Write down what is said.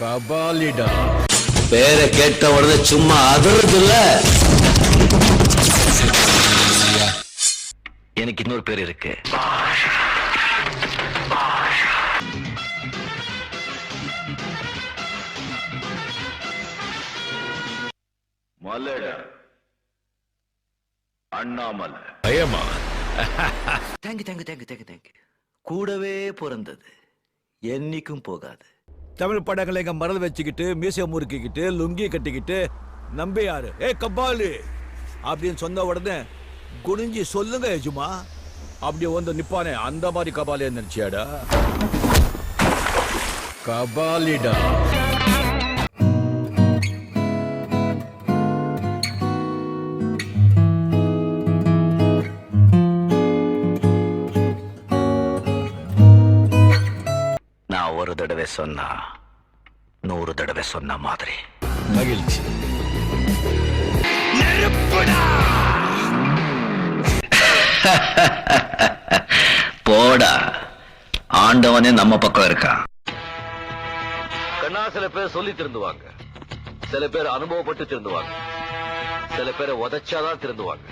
கபாலிடா. பேரை கேட்ட உடனே சும்மா அதிர்றது இல்ல எனக்கு இன்னொரு பேர் இருக்கு. மலட அண்ணாமலை. பயமா thank you thank you thank you thank you thank you கூடவே பிறந்தது. என்னைக்கும் போகாது. தமிழ் படங்களை எங்க மரல் வச்சுக்கிட்டு மீசை முறுக்கிக்கிட்டு லுங்கி கட்டிக்கிட்டு நம்பியாரு ஏ கபாலி! அப்படின்னு சொன்ன உடனே குனிஞ்சி சொல்லுங்க எஜுமா அப்படி வந்து நிப்பானே அந்த மாதிரி கபாலியா நினைச்சியாடா கபாலிடா. நான் ஒரு தடவை சொன்னா நூறு தடவை சொன்ன மாதிரி. மகிழ்ச்சி. போடா. ஆண்டவனே நம்ம பக்கம் இருக்கான் கண்ணா சில பேர் சொல்லி திருந்துவாங்க. சில பேர் அனுபவப்பட்டு திருந்துவாங்க. சில பேரை உதைச்சாதான் திருந்துவாங்க.